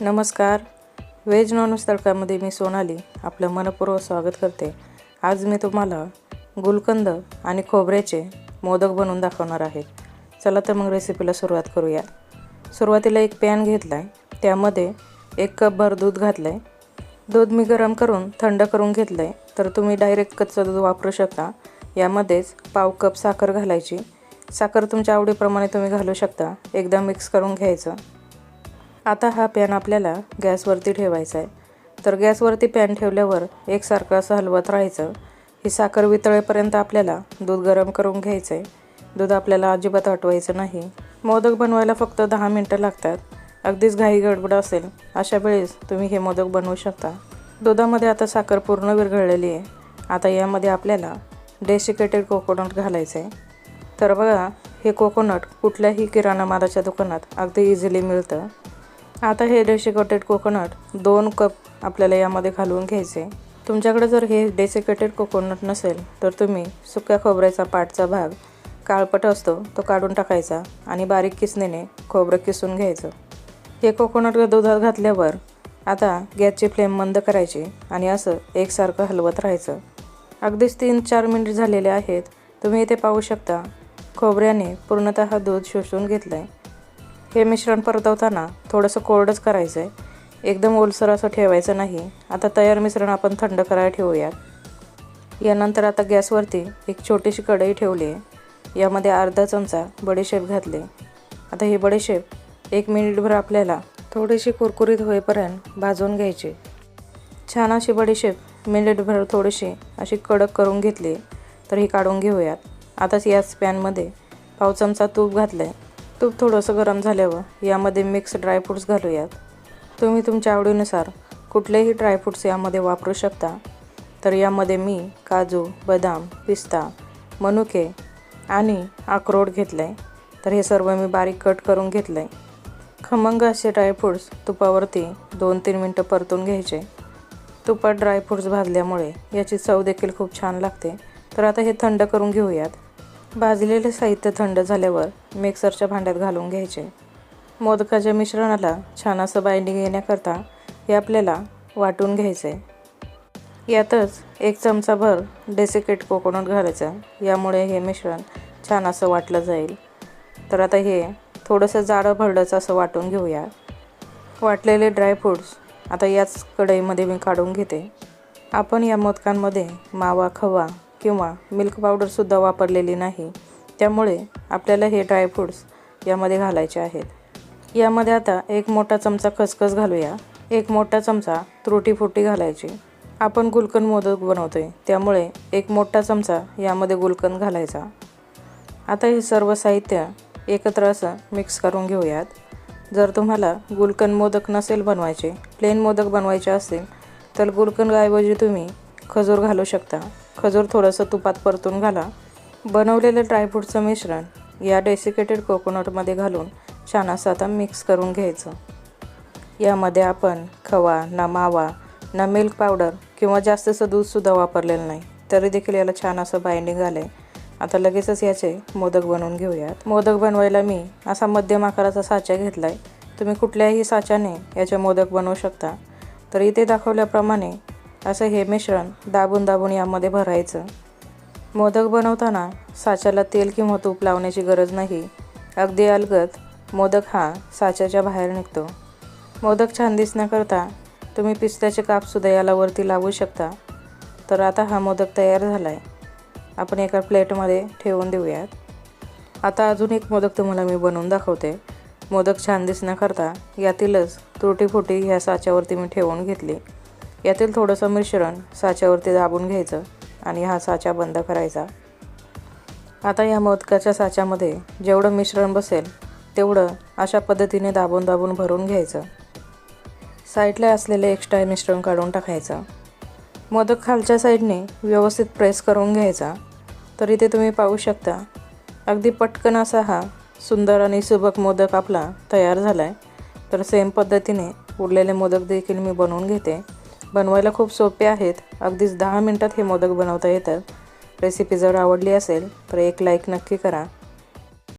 नमस्कार. Veg non veg तडकामध्ये मी सोनाली आपलं मनपूर्वक स्वागत करते. आज मी तुम्हाला गुलकंद आणि खोबऱ्याचे मोदक बनवून दाखवणार आहे. चला तर मग रेसिपीला सुरुवात करूया. सुरुवातीला एक पॅन घेतला आहे त्यामध्ये एक कपभर दूध घातलं आहे दूध मी गरम करून थंड करून घेतलं आहे तर तुम्ही डायरेक्ट कच्चं दूध वापरू शकता. यामध्येच पाव कप साखर घालायची. साखर तुमच्या आवडीप्रमाणे तुम्ही घालू शकता. एकदा मिक्स करून घ्यायचं. आता हा पॅन आपल्याला गॅसवरती ठेवायचा आहे. तर गॅसवरती पॅन ठेवल्यावर एकसारखं असं हलवत राहायचं. ही साखर वितळेपर्यंत आपल्याला दूध गरम करून घ्यायचं आहे दूध आपल्याला अजिबात हटवायचं नाही. मोदक बनवायला फक्त दहा मिनटं लागतात. अगदीच घाई गडबड असेल अशा वेळेस तुम्ही हे मोदक बनवू शकता. दुधामध्ये आता साखर पूर्ण विरघळलेली आहे. आता यामध्ये आपल्याला डेसिकेटेड कोकोनट घालायचं आहे तर बघा हे कोकोनट कुठल्याही किराणा मालाच्या दुकानात अगदी इझिली मिळतं. आता हे डेसिकेटेड कोकोनट दोन कप आपल्याला यामध्ये घालून घ्यायचे. तुमच्याकडे जर हे डेसिकेटेड कोकोनट नसेल तर तुम्ही सुक्या खोबऱ्याचा पाठचा भाग काळपट असतो तो काढून टाकायचा आणि बारीक किसणीने खोबरं किसून घ्यायचं. हे कोकोनट दुधात घातल्यावर आता गॅसची फ्लेम बंद करायची आणि असं एकसारखं हलवत राहायचं. अगदीच तीन चार मिनिट झालेले आहेत तुम्ही इथे पाहू शकता. खोबऱ्याने पूर्णतः दूध शोषून घेतलं आहे हे मिश्रण परतवताना थोडंसं कोरडंच करायचं आहे एकदम ओलसर असं ठेवायचं नाही. आता तयार मिश्रण आपण थंड करायला ठेवूयात. यानंतर आता गॅसवरती एक छोटीशी कढई ठेवली आहे. यामध्ये अर्धा चमचा बडीशेप घातले आता ही बडीशेप एक मिनिटभर आपल्याला थोडीशी कुरकुरीत होईपर्यंत भाजून घ्यायची. छान अशी बडीशेप मिनिटभर थोडीशी अशी कडक करून घेतली तर ही काढून घेऊयात. आताच याच पॅनमध्ये पाव चमचा तूप घातलं आहे तूप थोडंसं गरम झाल्यावर यामध्ये मिक्स ड्रायफ्रूट्स घालूयात. तुम्ही तुमच्या आवडीनुसार कुठलेही ड्रायफ्रूट्स यामध्ये वापरू शकता. तर यामध्ये मी काजू बदाम पिस्ता मनुके आणि अक्रोड घेतलं आहे तर हे सर्व मी बारीक कट करून घेतलं आहे खमंग असे ड्रायफ्रूट्स तुपावरती दोन तीन मिनटं परतून घ्यायचे. तुपात ड्रायफ्रूट्स भाजल्यामुळे याची चव देखील खूप छान लागते. तर आता हे थंड करून घेऊयात. भाजलेले साहित्य थंड झाल्यावर मिक्सरच्या भांड्यात घालून घ्यायचे. मोदकाच्या मिश्रणाला छान असं बाइंडिंग येण्याकरता हे आपल्याला वाटून घ्यायचे. यातच एक चमचाभर डेसिकेट कोकोनट घालायचं. यामुळे हे मिश्रण छान असं वाटलं जाईल. तर आता हे थोडंसं जाडं भरडंच असं वाटून घेऊया. वाटलेले ड्रायफ्रूट्स आता याच कढईमध्ये मी काढून घेते. आपण या मोदकांमध्ये मावा खवा किंवा मिल्क पावडरसुद्धा वापरलेली नाही. त्यामुळे आपल्याला हे ड्रायफ्रूट्स यामध्ये घालायचे आहेत. यामध्ये आता एक मोठा चमचा खसखस घालूया. एक मोठा चमचा त्रुटी फुटी घालायची. आपण गुलकंद मोदक बनवतो आहे त्यामुळे एक मोठा चमचा यामध्ये गुलकंद घालायचा. आता हे सर्व साहित्य एकत्र असं मिक्स करून घेऊयात. जर तुम्हाला गुलकंद मोदक नसेल बनवायचे प्लेन मोदक बनवायचे असेल तर गुलकंदऐवजी तुम्ही खजूर घालू शकता. खजूर थोडंसं तुपात परतून घाला. बनवलेलं ड्रायफ्रूटचं मिश्रण या डेसिकेटेड कोकोनटमध्ये घालून छान असं आता मिक्स करून घ्यायचं. यामध्ये आपण खवा ना मावा ना मिल्क पावडर किंवा जास्तचं दूधसुद्धा वापरलेलं नाही तरी देखील याला छान असं बाइंडिंग आलं आहे आता लगेचच याचे मोदक बनवून घेऊयात. मोदक बनवायला मी असा मध्यम आकाराचा साचा घेतला आहे तुम्ही कुठल्याही साच्याने याचे मोदक बनवू शकता. तर इथे दाखवल्याप्रमाणे असं हे मिश्रण दाबून दाबून यामध्ये भरायचं. मोदक बनवताना साच्याला तेल किंवा तूप लावण्याची गरज नाही. अगदी अलगद मोदक हा साच्याच्या बाहेर निघतो. मोदक छान दिसण्याकरता तुम्ही पिस्त्याचे कापसुद्धा याला वरती लावू शकता. तर आता हा मोदक तयार झाला आहे आपण एका प्लेटमध्ये ठेवून देऊयात. आता अजून एक मोदक तुम्हाला मी बनवून दाखवते. मोदक छान दिसण्याकरता यातीलच तुरटीफुटी ह्या साच्यावरती मी ठेवून घेतली. यातील थोडंसं मिश्रण साच्यावरती दाबून घ्यायचं आणि हा साचा बंद करायचा. आता या मोदकाच्या साच्यामध्ये जेवढं मिश्रण बसेल तेवढं अशा पद्धतीने दाबून दाबून भरून घ्यायचं. साईडला असलेले एक्स्ट्रा मिश्रण काढून टाकायचं. मोदक खालच्या साईडने व्यवस्थित प्रेस करून घ्यायचा. तर इथे तुम्ही पाहू शकता अगदी पटकन असा हा सुंदर आणि सुबक मोदक आपला तयार झाला आहे तर सेम पद्धतीने उरलेले मोदक देखील मी बनवून घेते. बनवायला खूप सोपे आहेत. अगदीच दहा मिनटात हे मोदक बनवता येतात. रेसिपी जर आवडली असेल तर एक लाईक नक्की करा.